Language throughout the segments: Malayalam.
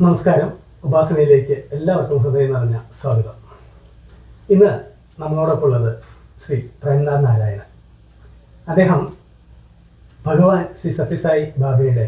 നമസ്കാരം. ഉപാസനയിലേക്ക് എല്ലാവർക്കും ഹൃദയം നിറഞ്ഞ സ്വാഗതം. ഇന്ന് നമ്മളോടൊപ്പം ഉള്ളത് ശ്രീ പ്രേംനാഥ് നാരായണൻ. അദ്ദേഹം ഭഗവാൻ ശ്രീ സത്യസായി ബാബയുടെ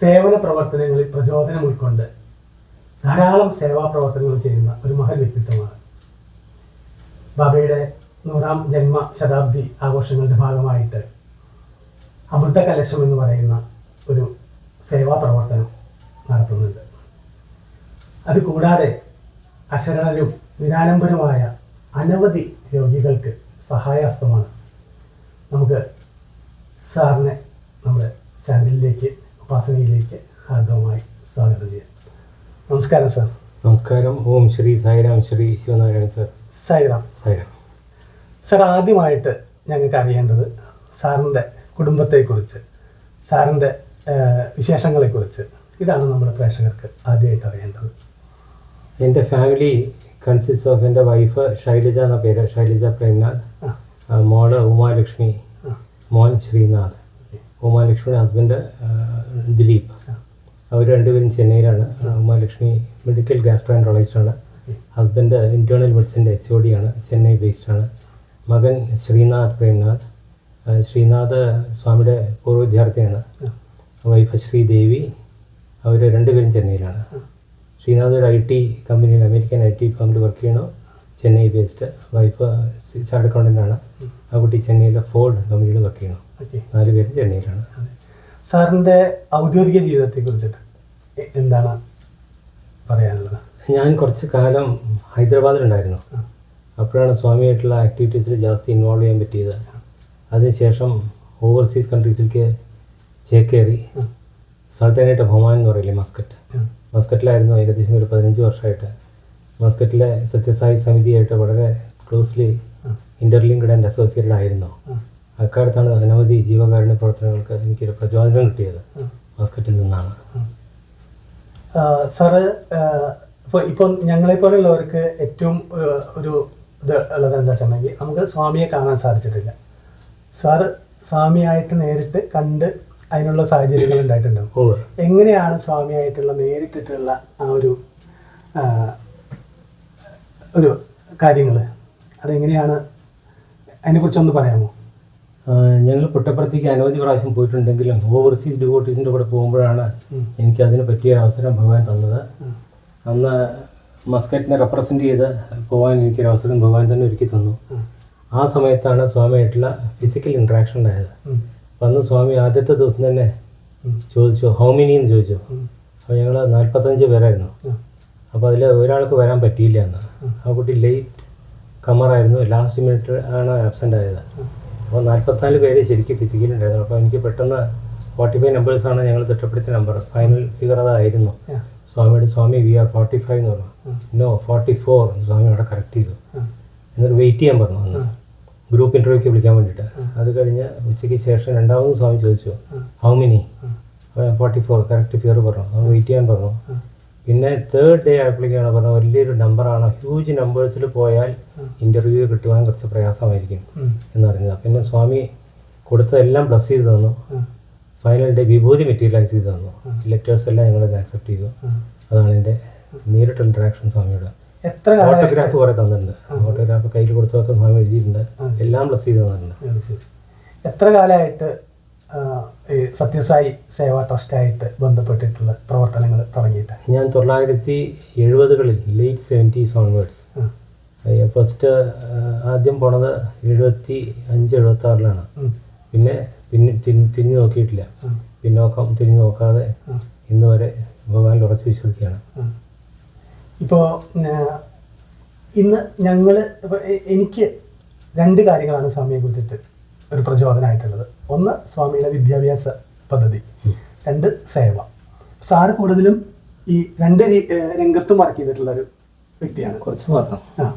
സേവന പ്രവർത്തനങ്ങളിൽ പ്രചോദനം ഉൾക്കൊണ്ട് ധാരാളം സേവാ പ്രവർത്തനങ്ങൾ ചെയ്യുന്ന ഒരു മഹൽ വ്യക്തിത്വമാണ്. ബാബയുടെ നൂറാം ജന്മ ശതാബ്ദി ആഘോഷങ്ങളുടെ ഭാഗമായിട്ട് അമൃത കലശം എന്ന് പറയുന്ന ഒരു സേവാ പ്രവർത്തനം നടത്തുന്നുണ്ട്. അത് കൂടാതെ അശരണരും നിരാലംബരമായ അനവധി രോഗികൾക്ക് സഹായഹസ്തമാണ് നമുക്ക് സാറിനെ നമ്മുടെ ചാനലിലേക്ക് ഉപാസനയിലേക്ക് ഹാർദവമായി സ്വാഗതം ചെയ്യാം. നമസ്കാരം സാർ. നമസ്കാരം. ഓം ശ്രീ സായിരാം ശ്രീ ശിവനാരായണൻ സാർ. സായിറാം സായിരാം. സാർ ആദ്യമായിട്ട് ഞങ്ങൾക്ക് അറിയേണ്ടത് സാറിന്റെ കുടുംബത്തെക്കുറിച്ച് സാറിന്റെ വിശേഷങ്ങളെക്കുറിച്ച്. ഇതാണ് നമ്മുടെ പ്രേക്ഷകർക്ക് ആദ്യമായിട്ട് അറിയേണ്ടത്. എന്റെ ഫാമിലി കൺസിസ്റ്റ് ഓഫ് എന്റെ വൈഫ് ശൈലജ എന്ന പേര്. ശൈലജ പ്രേംനാഥ്. മോൾ ഉമാലക്ഷ്മി. മോൻ ശ്രീനാഥ്. ഉമാലക്ഷ്മിയുടെ ഹസ്ബൻഡ് ദിലീപ്. അവർ രണ്ടുപേരും ചെന്നൈയിലാണ്. ഉമാലക്ഷ്മി മെഡിക്കൽ ഗാസ്ട്രോൻട്രോളജിസ്റ്റാണ് ഹസ്ബൻഡ് ഇന്റേർണൽ മെഡിസിന്റെ എച്ച് ഒ ആണ്. ചെന്നൈ ബേസ്ഡാണ് മകൻ ശ്രീനാഥ് പ്രേംനാഥ്. ശ്രീനാഥ് സ്വാമിയുടെ പൂർവ വിദ്യാർത്ഥിയാണ്. വൈഫ് ശ്രീദേവി. അവർ രണ്ടുപേരും ചെന്നൈയിലാണ്. ശ്രീനാഥ് ഒരു ഐ ടി കമ്പനിയിൽ അമേരിക്കൻ ഐ ടി ഫാമിൽ വർക്ക് ചെയ്യണം. Chennai based wife chart accountant ആണ്. ആ കുട്ടി ചെന്നൈയിലെ ഫോർഡ് കമ്പനിയിൽ വർക്ക് ചെയ്യണം. നാല് പേര് ചെന്നൈയിലാണ്. സാറിന്റെ ഔദ്യോഗിക ജീവിതത്തെ കുറിച്ചിട്ട് എന്താണ് പറയാനുള്ളത്? ഞാൻ കുറച്ച് കാലം ഹൈദരാബാദിലുണ്ടായിരുന്നു. അപ്പോഴാണ് സ്വാമിയായിട്ടുള്ള ആക്ടിവിറ്റീസിൽ ജാസ്തി ഇൻവോൾവ് ചെയ്യാൻ പറ്റിയത്. അതിനുശേഷം ഓവർസീസ് കൺട്രീസിലേക്ക് ചേക്കേറി. സൾട്ടനായിട്ട് സൾട്ടനേറ്റ് ഓഫ് എന്ന് പറയില്ലേ മസ്കറ്റ്. മസ്കറ്റിലായിരുന്നു ഏകദേശം ഒരു പതിനഞ്ച് വർഷമായിട്ട് മസ്കറ്റിലെ സത്യസായി സമിതിയായിട്ട് വളരെ ക്ലോസ്ലി. ഇന്റർലിങ്ക്ഡ് ആൻഡ് അസോസിയേറ്റഡ് ആയിരുന്നു. അക്കാലത്താണ് അനവധി ജീവകാരുണ്യ പ്രവർത്തനങ്ങൾക്ക് എനിക്കൊരു പ്രചോദനം കിട്ടിയത്. മസ്കറ്റിൽ നിന്നാണ് സാറ് ഇപ്പോൾ ഇപ്പോൾ ഞങ്ങളെ പോലെയുള്ളവർക്ക് ഏറ്റവും ഒരു ഇത് ഉള്ളത് എന്താ വെച്ചിട്ടുണ്ടെങ്കിൽ നമുക്ക് സ്വാമിയെ കാണാൻ സാധിച്ചിട്ടില്ല സാറ് സ്വാമിയായിട്ട് നേരിട്ട് കണ്ട് അതിനുള്ള സാഹചര്യങ്ങൾ ഉണ്ടായിട്ടുണ്ടാവും. എങ്ങനെയാണ് സ്വാമിയായിട്ടുള്ള നേരിട്ടിട്ടുള്ള ആ ഒരു ഒരു കാര്യങ്ങൾ അതെങ്ങനെയാണ്? അതിനെക്കുറിച്ചൊന്ന് പറയാമോ? ഞങ്ങൾ പുട്ടപ്പുറത്തേക്ക് അനവധി പ്രാവശ്യം പോയിട്ടുണ്ടെങ്കിലും ഓവർസീസ് ഡിവോട്ടീസിന്റെ കൂടെ പോകുമ്പോഴാണ്. എനിക്ക് അതിന് പറ്റിയ അവസരം ഭഗവാൻ തന്നത്. അന്ന് മസ്കറ്റിനെ റെപ്രസെന്റ് ചെയ്ത് പോകാൻ എനിക്കൊരു അവസരം ഭഗവാൻ തന്നെ ഒരുക്കി തന്നു. ആ സമയത്താണ് സ്വാമിയായിട്ടുള്ള ഫിസിക്കൽ ഇൻട്രാക്ഷൻ ഉണ്ടായത്. അന്ന് സ്വാമി ആദ്യത്തെ ദിവസം തന്നെ ചോദിച്ചു ഹൗ മെനി എന്ന് ചോദിച്ചു. അപ്പോൾ ഞങ്ങൾ നാൽപ്പത്തഞ്ച് പേരായിരുന്നു. അപ്പോൾ അതിൽ ഒരാൾക്ക് വരാൻ പറ്റിയില്ല എന്ന് ആ. കുട്ടി ലേറ്റ് കമറായിരുന്നു. ലാസ്റ്റ് മിനിറ്റ് ആണ് ആബ്സെന്റ് ആയത്. അപ്പോൾ നാൽപ്പത്തിനാല് പേര് ശരിക്കും ഫിസിക്കലി ഉണ്ടായിരുന്നു. അപ്പോൾ എനിക്ക് പെട്ടെന്ന് ഫോർട്ടി ഫൈവ് നമ്പേഴ്സാണ് ഞങ്ങൾ തിട്ടപ്പെടുത്തിയ നമ്പർ ഫൈനൽ ഫിഗർ അതായിരുന്നു. സ്വാമിയുടെ Swami we are forty five എന്ന് പറഞ്ഞു. നോ ഫോർട്ടി ഫോർ സ്വാമി അവിടെ കറക്റ്റ് ചെയ്തു. എന്നിട്ട് വെയിറ്റ് ചെയ്യാൻ പറഞ്ഞു. ഗ്രൂപ്പ് ഇന്റർവ്യൂക്ക് വിളിക്കാൻ വേണ്ടിയിട്ട്. അത് കഴിഞ്ഞ് ഉച്ചയ്ക്ക് ശേഷം രണ്ടാമത് സ്വാമി ചോദിച്ചു how many. Forty four correct figure പറഞ്ഞു. അത് വെയിറ്റ് ചെയ്യാൻ പറഞ്ഞു. പിന്നെ തേർഡ് ഡേ ആയപ്പോഴേക്കാണ് പറഞ്ഞത് വലിയൊരു നമ്പറാണ് ഹ്യൂജ് നമ്പേഴ്സിൽ പോയാൽ ഇന്റർവ്യൂ കിട്ടുവാൻ കുറച്ച് പ്രയാസമായിരിക്കും. എന്നറിഞ്ഞത്. പിന്നെ സ്വാമി കൊടുത്തതെല്ലാം ബ്ലസ് ചെയ്ത് തന്നു. ഫൈനൽ ഡേ വിഭൂതി മെറ്റീരിയലൈസ് ചെയ്ത് തന്നു. ലെറ്റേഴ്സ് എല്ലാം ഞങ്ങളത് ആക്സെപ്റ്റ് ചെയ്തു. അതാണ് എന്റെ നേരിട്ട് ഇൻട്രാക്ഷൻ സ്വാമിയോട്. എത്ര ഓട്ടോഗ്രാഫ് കുറെ തന്നിട്ടുണ്ട്. ഓട്ടോഗ്രാഫ് കയ്യിൽ കൊടുത്തൊക്കെ സ്വാമി എഴുതിയിട്ടുണ്ട് എല്ലാം പ്ലസ് ചെയ്ത് തന്നിട്ടുണ്ട്. എത്ര കാലമായിട്ട് ഈ സത്യസായി സേവാ ട്രസ്റ്റായിട്ട് ബന്ധപ്പെട്ടിട്ടുള്ള പ്രവർത്തനങ്ങൾ തുടങ്ങിയിട്ട്? ഞാൻ തൊള്ളായിരത്തി എഴുപതുകളിൽ ലേറ്റ് സെവന്റീസ് ഓൺവേർഡ്സ് ഫസ്റ്റ് ആദ്യം പോണത് എഴുപത്തി അഞ്ച് എഴുപത്തി ആറിലാണ് പിന്നെ പിന്നെ തിരി- തിരിഞ്ഞു നോക്കിയിട്ടില്ല. പിന്നോക്കം തിരിഞ്ഞു നോക്കാതെ. ഇന്ന് വരെ ഭഗവാനിൽ ഉറച്ചു വിശ്വസിക്കുകയാണ് ഉം. ഇപ്പോ ആ, ഇന്ന് ഞങ്ങൾ എനിക്ക് രണ്ട് കാര്യങ്ങളാണ് സ്വാമിയെ കുറിച്ചിട്ട് ഒരു പ്രചോദനമായിട്ടുള്ളത് ഒന്ന് സ്വാമിയുടെ വിദ്യാഭ്യാസ പദ്ധതി. രണ്ട് സേവ. സാറ് കൂടുതലും ഈ രണ്ട് രംഗത്തും വർക്ക് ചെയ്തിട്ടുള്ള ഒരു വ്യക്തിയാണ്. കുറച്ച് മാത്രം. ആ.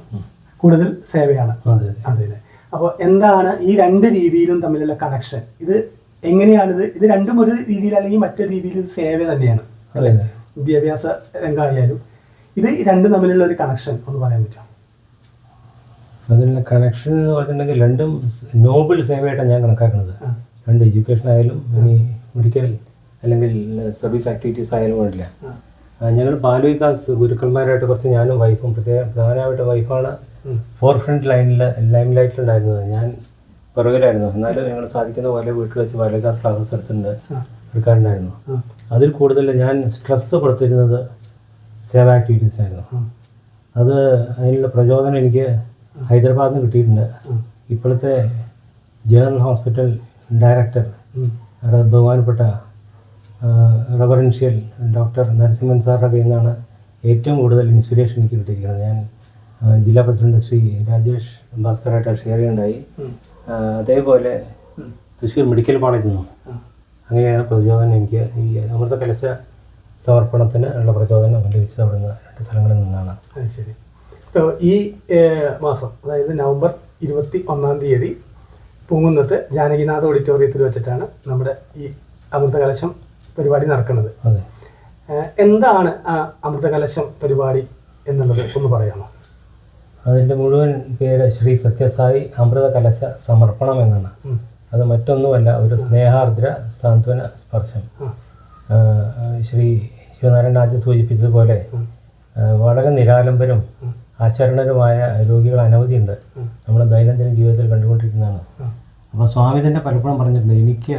കൂടുതൽ സേവയാണ്. അതെ അതെ. അപ്പോൾ എന്താണ് ഈ രണ്ട് രീതിയിലും തമ്മിലുള്ള കണക്ഷൻ ഇത് എങ്ങനെയാണിത് ഇത്? രണ്ടും ഒരു രീതിയിൽ അല്ലെങ്കിൽ മറ്റൊരു രീതിയിൽ ഇത് സേവ തന്നെയാണ്. വിദ്യാഭ്യാസ രംഗമായാലും. ഇത് രണ്ടും തമ്മിലുള്ള ഒരു കണക്ഷൻ ഒന്ന് പറയാൻ പറ്റുമോ? അതിനുള്ള കണക്ഷൻ എന്ന് പറഞ്ഞിട്ടുണ്ടെങ്കിൽ രണ്ടും നോബിൾ സേവയായിട്ടാണ് ഞാൻ കണക്കാക്കുന്നത്. രണ്ട് എഡ്യൂക്കേഷൻ ആയാലും ഇനി മെഡിക്കൽ അല്ലെങ്കിൽ സർവീസ് ആക്ടിവിറ്റീസ് ആയാലും വേണ്ടില്ല. ഞങ്ങൾ ബാലവികാസ് ഗുരുക്കന്മാരായിട്ട് കുറച്ച് ഞാനും വൈഫും പ്രത്യേക പ്രധാനമായിട്ട് വൈഫാണ്. ഫോർ ഫ്രണ്ട് ലൈനിൽ ലൈം ലൈറ്റിലുണ്ടായിരുന്നത് ഞാൻ പുറകിലായിരുന്നു. എന്നാലും ഞങ്ങൾ സാധിക്കുന്ന പോലെ വീട്ടിൽ വെച്ച് ബാലവികാസ് ക്ലാസ്സസ് എടുത്തിട്ടുണ്ട്. എടുക്കാറുണ്ടായിരുന്നു. അതിൽ കൂടുതൽ ഞാൻ സ്ട്രെസ്സ് കൊടുത്തിരുന്നത് സേവ ആക്ടിവിറ്റീസ് ആയിരുന്നു. അത് അതിനുള്ള പ്രചോദനം എനിക്ക് ഹൈദരാബാദിൽ നിന്ന് കിട്ടിയിട്ടുണ്ട്. ഇപ്പോഴത്തെ ജനറൽ ഹോസ്പിറ്റൽ ഡയറക്ടർ ബഹുമാനപ്പെട്ട റെവറൻഷ്യൽ ഡോക്ടർ നരസിംഹൻ സാറിന്റെ കയ്യിൽ നിന്നാണ് ഏറ്റവും കൂടുതൽ ഇൻസ്പിറേഷൻ എനിക്ക് കിട്ടിയിരിക്കുന്നത്. ഞാൻ ജില്ലാ പ്രസിഡന്റ് ശ്രീ രാജേഷ് ഭാസ്കറായിട്ട് ഷെയർ ചെയ്യുണ്ടായി. ആ, അതേപോലെ. തൃശ്ശൂർ മെഡിക്കൽ കോളേജിൽ നിന്നും അങ്ങനെയാണ് പ്രചോദനം എനിക്ക് ഈ അമൃത കലശ സമർപ്പണത്തിന് ഉള്ള പ്രചോദനം ലഭിച്ചത് അവിടുന്ന് രണ്ട് സ്ഥലങ്ങളിൽ നിന്നാണ്. അത് ശരി. ഇപ്പോൾ ഈ മാസം അതായത് നവംബർ ഇരുപത്തി ഒന്നാം തീയതി പൂങ്കുന്നത്ത് ജാനകിനാഥ് ഓഡിറ്റോറിയത്തിൽ വെച്ചിട്ടാണ് നമ്മുടെ ഈ അമൃതകലശം പരിപാടി നടക്കുന്നത്. അതെ. എന്താണ് ആ അമൃതകലശം പരിപാടി എന്നുള്ളത് ഒന്ന് പറയാമോ? അതിന്റെ മുഴുവൻ പേര് ശ്രീ സത്യസായി അമൃത കലശ സമർപ്പണം എന്നാണ്. അത് മറ്റൊന്നുമല്ല ഒരു സ്നേഹാർദ്ര സാന്ത്വന സ്പർശം. ശ്രീ ശിവനാരായണ ആദ്യം സൂചിപ്പിച്ചതുപോലെ. വളരെ നിരാലംബരും. ആചരണരുമായ രോഗികൾ അനവധിയുണ്ട് ഉണ്ട് നമ്മൾ ദൈനംദിന ജീവിതത്തിൽ കണ്ടുകൊണ്ടിരിക്കുന്നതാണ്. അപ്പോൾ സ്വാമി തന്നെ പലപ്പോഴും പറഞ്ഞിട്ടുണ്ട് എനിക്ക്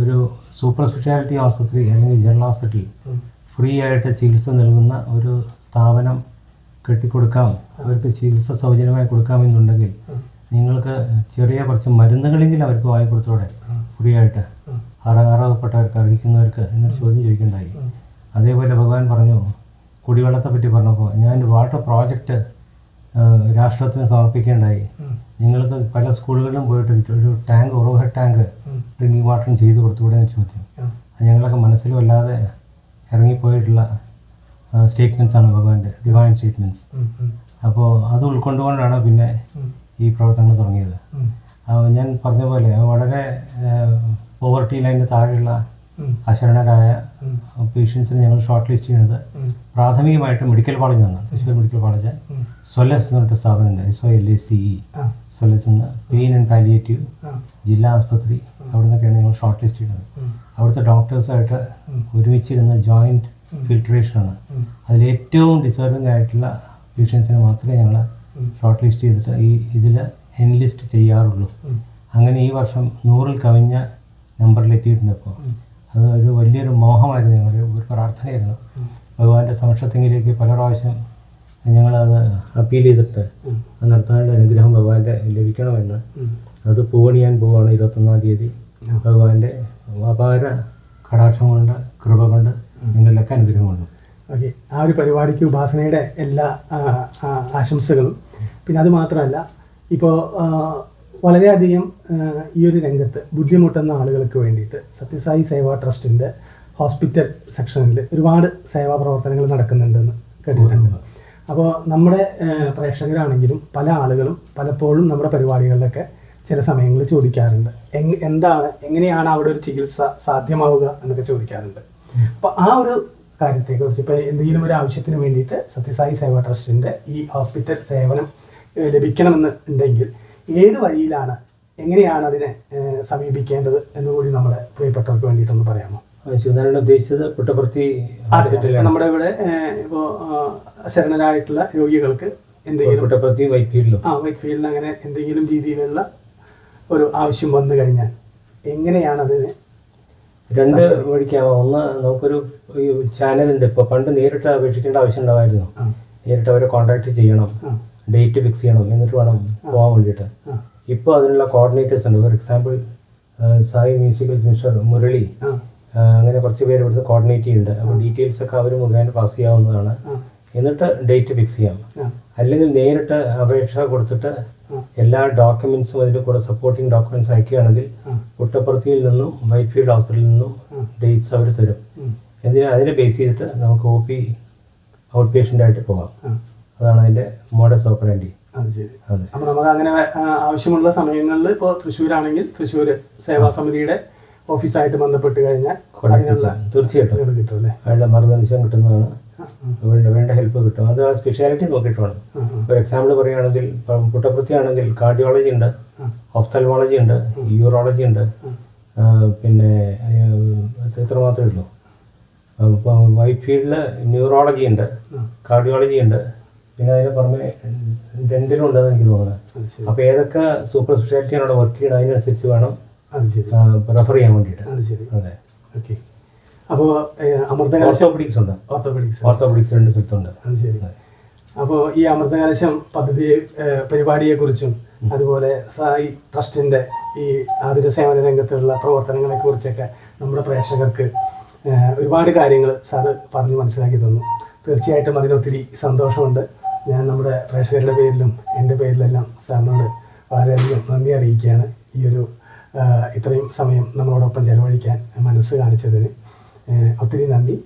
ഒരു സൂപ്പർ സ്പെഷ്യാലിറ്റി ആസ്പത്രി അല്ലെങ്കിൽ ജനറൽ ഹോസ്പിറ്റൽ ഫ്രീ ആയിട്ട് ചികിത്സ നൽകുന്ന ഒരു സ്ഥാപനം കെട്ടിക്കൊടുക്കാം അവർക്ക് ചികിത്സ സൗജന്യമായി കൊടുക്കാമെന്നുണ്ടെങ്കിൽ. നിങ്ങൾക്ക് ചെറിയ കുറച്ച് മരുന്നുകളെങ്കിലും അവർക്ക് വാങ്ങിക്കൊടുത്തോടെ. ഫ്രീ ആയിട്ട്. അർഹതപ്പെട്ടവർക്ക് അർഹിക്കുന്നവർക്ക് എന്നൊരു ചോദ്യം ചോദിക്കുന്നുണ്ടായി. അതേപോലെ ഭഗവാൻ പറഞ്ഞു കുടിവെള്ളത്തെ പറ്റി പറഞ്ഞപ്പോൾ ഞാൻ വാട്ടർ പ്രോജക്റ്റ് രാഷ്ട്രത്തിന് സമർപ്പിക്കേണ്ടായി. നിങ്ങൾക്ക് പല സ്കൂളുകളിലും പോയിട്ട് ഒരു ടാങ്ക് ഓവർ ടാങ്ക്. ഡ്രിങ്കിങ് വാട്ടറും ചെയ്ത് കൊടുത്തുകൂടെ എന്ന് ചോദ്യം ഞങ്ങളൊക്കെ മനസ്സിലും അല്ലാതെ ഇറങ്ങിപ്പോയിട്ടുള്ള സ്റ്റേറ്റ്മെന്റ്സ് ആണ് ഭഗവാന്റെ ഡിവൈൻ സ്റ്റേറ്റ്മെന്റ്സ്. അപ്പോൾ അത് ഉൾക്കൊണ്ടുകൊണ്ടാണ് പിന്നെ ഈ പ്രവർത്തനങ്ങൾ തുടങ്ങിയത് ഞാൻ പറഞ്ഞ പോലെ വളരെ പോവർട്ടി ലൈനിന് താഴെയുള്ള. അശരണരായ പേഷ്യൻസിന് ഞങ്ങൾ ഷോർട്ട് ലിസ്റ്റ് ചെയ്യുന്നത് പ്രാഥമികമായിട്ട് മെഡിക്കൽ കോളേജിൽ നിന്നാണ് തൃശ്ശൂർ മെഡിക്കൽ കോളേജ്. സൊലസ് എന്ന് പറഞ്ഞിട്ട് സ്ഥാപനമുണ്ട്. S O L A C E. Solace എന്ന് പെയിൻ ആൻഡ് പാലിയേറ്റീവ് ജില്ലാ ആസ്പത്രി അവിടെ നിന്നൊക്കെയാണ് ഞങ്ങൾ ഷോർട്ട് ലിസ്റ്റ് ചെയ്യുന്നത്. അവിടുത്തെ ഡോക്ടേഴ്സായിട്ട്. ഒരുമിച്ചിരുന്ന ജോയിന്റ്. ഫിൽട്രേഷനാണ് അതിലേറ്റവും ഡിസേർവിംഗ് ആയിട്ടുള്ള പേഷ്യൻസിനെ മാത്രമേ ഞങ്ങൾ ഷോർട്ട് ലിസ്റ്റ് ചെയ്തിട്ട് ഈ ഇതിൽ എൻലിസ്റ്റ് ചെയ്യാറുള്ളൂ. അങ്ങനെ ഈ വർഷം നൂറിൽ കവിഞ്ഞ നമ്പറിൽ എത്തിയിട്ടുണ്ട് ഇപ്പോൾ. അത് ഒരു വലിയൊരു മോഹമായിരുന്നു ഞങ്ങളുടെ ഒരു പ്രാർത്ഥനയായിരുന്നു. ഭഗവാന്റെ സമക്ഷത്തെങ്കിലേക്ക് പല പ്രാവശ്യം ഞങ്ങളത് അപ്പീൽ ചെയ്തിട്ട്. അത് നടത്താനുള്ള അനുഗ്രഹം ഭഗവാന്റെ ലഭിക്കണമെന്ന്. അത് പൂവണിയാൻ പോവുകയാണ് ഇരുപത്തൊന്നാം തീയതി. ഭഗവാന്റെ അപാര കടാക്ഷം കൊണ്ട് കൃപ കൊണ്ട് നിങ്ങളിലൊക്കെ അനുഗ്രഹം കൊണ്ടു ഓക്കെ ആ ഒരു പരിപാടിക്ക് ഉപാസനയുടെ എല്ലാ ആശംസകളും പിന്നെ അത് മാത്രമല്ല ഇപ്പോൾ വളരെയധികം ഈ ഒരു രംഗത്ത് ബുദ്ധിമുട്ടുന്ന ആളുകൾക്ക് വേണ്ടിയിട്ട് സത്യസായി സേവാ ട്രസ്റ്റിന്റെ ഹോസ്പിറ്റൽ സെക്ഷനിൽ ഒരുപാട് സേവാ പ്രവർത്തനങ്ങൾ നടക്കുന്നുണ്ടെന്ന് കേട്ടിട്ടുണ്ട്. അപ്പോൾ നമ്മുടെ പ്രേക്ഷകരാണെങ്കിലും പല ആളുകളും പലപ്പോഴും നമ്മുടെ പരിപാടികളിലൊക്കെ ചില സമയങ്ങളിൽ ചോദിക്കാറുണ്ട്. എങ് എന്താണ് എങ്ങനെയാണ് അവിടെ ഒരു ചികിത്സ സാധ്യമാവുക എന്നൊക്കെ ചോദിക്കാറുണ്ട്. അപ്പോൾ ആ ഒരു കാര്യത്തെക്കുറിച്ച് ഇപ്പോൾ എന്തെങ്കിലും ഒരു ആവശ്യത്തിന് വേണ്ടിയിട്ട് സത്യസായി സേവാ ട്രസ്റ്റിന്റെ ഈ ഹോസ്പിറ്റൽ സേവനം ലഭിക്കണമെന്നുണ്ടെങ്കിൽ ലഭിക്കണമെന്ന് ഉണ്ടെങ്കിൽ ഏത് വഴിയിലാണ് എങ്ങനെയാണ് അതിനെ സമീപിക്കേണ്ടത് എന്നുകൂടി നമ്മുടെ പ്രിയപ്പെട്ടവർക്ക് വേണ്ടിയിട്ടൊന്ന് പറയാമോ? ശിവനാരായണ ഉദ്ദേശിച്ചത് പുട്ടപർത്തി നമ്മുടെ ഇവിടെ ഇപ്പോൾ ശരണരായിട്ടുള്ള രോഗികൾക്ക് എന്തെങ്കിലും പുട്ടപർത്തി വൈറ്റ് ആ വൈറ്റ് ഫീൽഡിൽ അങ്ങനെ എന്തെങ്കിലും രീതിയിലുള്ള ഒരു ആവശ്യം വന്നു കഴിഞ്ഞാൽ എങ്ങനെയാണ് അതിനെ രണ്ട് വഴിക്കാവാം. ഒന്ന് നമുക്കൊരു ചാനലുണ്ട് ഇപ്പോൾ പണ്ട് നേരിട്ട് അപേക്ഷിക്കേണ്ട ആവശ്യം ഉണ്ടാവായിരുന്നു. നേരിട്ട് അവരെ കോൺടാക്ട് ചെയ്യണം. ആ. ഡേറ്റ് ഫിക്സ് ചെയ്യണം എന്നിട്ട് വേണം പോകാൻ വേണ്ടിയിട്ട്. ഇപ്പോൾ അതിനുള്ള കോർഡിനേറ്റേഴ്സ് ഉണ്ട്. For example Sai musical mister Murali. അങ്ങനെ കുറച്ച് പേര് ഇവിടുന്ന് കോർഡിനേറ്റ് ചെയ്യുന്നുണ്ട്. അപ്പോൾ ഡീറ്റെയിൽസ് ഒക്കെ അവർ മുഖേന പാസ് ചെയ്യാവുന്നതാണ്. എന്നിട്ട് ഡേറ്റ് ഫിക്സ് ചെയ്യാം. അല്ലെങ്കിൽ നേരിട്ട് അപേക്ഷ കൊടുത്തിട്ട് എല്ലാ ഡോക്യുമെന്റ്സും അതിന്റെ കൂടെ സപ്പോർട്ടിംഗ് ഡോക്യുമെന്റ്സ് അയക്കുകയാണെങ്കിൽ പുട്ടപ്പുറത്തിയിൽ നിന്നും വൈഫൈ ഹോസ്പിറ്റലിൽ നിന്നും. ഡേറ്റ്സ് അവർ തരും. എന്തിനാ അതിനെ ബേസ് ചെയ്തിട്ട് നമുക്ക് ഒ പി ഔട്ട് പേഷ്യന്റായിട്ട് പോകാം അതാണ് അതിന്റെ മോഡസ് ഓപ്പറാൻഡി അത് ശരി. അതെ. അപ്പൊ നമുക്ക് അങ്ങനെ ആവശ്യമുള്ള സമയങ്ങളിൽ ഇപ്പോൾ തൃശ്ശൂരാണെങ്കിൽ തൃശ്ശൂർ സേവാ സമിതിയുടെ ഓഫീസായിട്ട് ബന്ധപ്പെട്ട് കഴിഞ്ഞാൽ അതിനുള്ള തീർച്ചയായിട്ടും. കിട്ടും അല്ലേ? അയാളുടെ മറുനിമിഷം കിട്ടുന്നതാണ്. ആ, വേണ്ട ഹെൽപ്പ് കിട്ടും. അത് ആ സ്പെഷ്യാലിറ്റി നോക്കിയിട്ടാണ്. ഫോർ എക്സാമ്പിൾ പറയുകയാണെങ്കിൽ ഇപ്പം പുട്ടപ്പുറത്തി ആണെങ്കിൽ കാർഡിയോളജി ഉണ്ട് ഒഫ്തൽമോളജി ഉണ്ട്. യൂറോളജി ഉണ്ട് പിന്നെ എത്ര മാത്രമേ ഉള്ളൂ? വൈറ്റ് ഫീൽഡിൽ ന്യൂറോളജി ഉണ്ട് കാർഡിയോളജി ഉണ്ട് പിന്നെ അതിന് പുറമെ ഡെന്റലും ഉണ്ടെന്ന് എനിക്ക് തോന്നുന്നത് അപ്പൊ അപ്പോൾ ഏതൊക്കെ സൂപ്പർ സ്പെഷ്യാലിറ്റിയാണ് അവിടെ വർക്ക് ചെയ്യുന്നത് അതിനനുസരിച്ച് വേണം റെഫർ ചെയ്യാൻ വേണ്ടിയിട്ട്. അത് ഓക്കെ അപ്പോൾ അമൃത ഓർത്തോപെഡിക്സ് ഉണ്ട്. ഓർത്തോപെഡിക്സ് ഓർത്തോപെഡിക്സ് രണ്ട് സ്ഥലത്തുണ്ട് അത് ശരി. അപ്പോൾ ഈ അമൃതകലശം പദ്ധതി പരിപാടിയെക്കുറിച്ചും അതുപോലെ സായി ട്രസ്റ്റിന്റെ ഈ ആതുര സേവന രംഗത്തുള്ള പ്രവർത്തനങ്ങളെ കുറിച്ചൊക്കെ നമ്മുടെ പ്രേക്ഷകർക്ക് ഒരുപാട് കാര്യങ്ങൾ സാറ് പറഞ്ഞ് മനസ്സിലാക്കി തന്നു. തീർച്ചയായിട്ടും അതിനൊത്തിരി സന്തോഷമുണ്ട്. ഞാൻ നമ്മുടെ പ്രേക്ഷകരുടെ പേരിലും എന്റെ പേരിലെല്ലാം സാറിനോട് വളരെയധികം നന്ദി അറിയിക്കുകയാണ്. ഈ ഒരു ഇത്രയും സമയം നമ്മളോടൊപ്പം ചെലവഴിക്കാൻ മനസ്സ് കാണിച്ചതിന് ഒത്തിരി നന്ദി.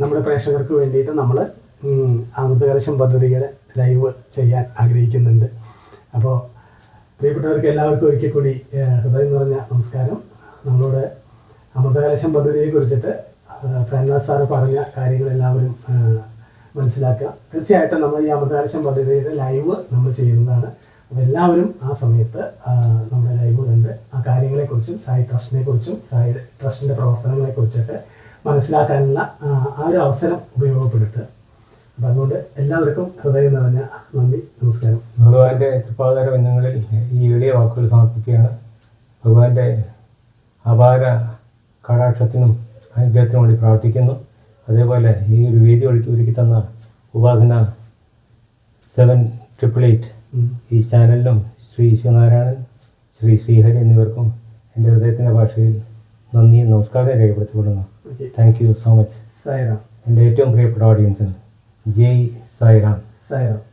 നമ്മുടെ പ്രേക്ഷകർക്ക് വേണ്ടിയിട്ട് നമ്മൾ അമൃതകലശം പദ്ധതിയുടെ ലൈവ് ചെയ്യാൻ ആഗ്രഹിക്കുന്നുണ്ട്. അപ്പോൾ പ്രിയപ്പെട്ടവർക്ക് എല്ലാവർക്കും ഒരിക്കൽ കൂടി ഹൃദയം നിറഞ്ഞ നമസ്കാരം. നമ്മളോട് അമൃതകലശം പദ്ധതിയെ കുറിച്ചിട്ട് പ്രഹ്ലാദ് സാറ് പറഞ്ഞ കാര്യങ്ങൾ എല്ലാവരും മനസ്സിലാക്കുക. തീർച്ചയായിട്ടും നമ്മൾ ഈ അമൃതകലശം പദ്ധതിയുടെ ലൈവ് നമ്മൾ ചെയ്യുന്നതാണ്. അപ്പോൾ എല്ലാവരും ആ സമയത്ത് നമ്മുടെ ലൈവ് കണ്ട് ആ കാര്യങ്ങളെക്കുറിച്ചും സായി ട്രസ്റ്റിനെ കുറിച്ചും സായി ട്രസ്റ്റിന്റെ പ്രവർത്തനങ്ങളെ കുറിച്ചൊക്കെ മനസ്സിലാക്കാനുള്ള ആ, ഒരു അവസരം ഉപയോഗപ്പെടുത്തുക. അപ്പം അതുകൊണ്ട് എല്ലാവർക്കും ഹൃദയം നിറഞ്ഞ നന്ദി നമസ്കാരം. ഭഗവാന്റെ തൃപ്പാദര ബന്ധങ്ങളിൽ ഈ എളിയ വാക്കുകൾ സമർപ്പിക്കുകയാണ്. ഭഗവാന്റെ അപാര കടാക്ഷത്തിനും അനുഗ്രഹത്തിനും വേണ്ടി പ്രാർത്ഥിക്കുന്നു. അതേപോലെ ഈ ഒരു വേദി ഒരുക്കി ഒരുക്കി തന്ന ഉപാസന സെവൻ ട്രിപ്പിൾ എയ്റ്റ് ഈ ചാനലിനും ശ്രീ ശിവനാരായണൻ ശ്രീ ശ്രീഹരി എന്നിവർക്കും എന്റെ ഹൃദയത്തിന്റെ ഭാഷയിൽ നന്ദിയും നമസ്കാരം രേഖപ്പെടുത്തിക്കൊള്ളുന്നു. Thank you so much Sairam. എന്റെ ഏറ്റവും പ്രിയപ്പെട്ട ഓഡിയൻസിന് ജയ് സായിറാം. സായിറാം.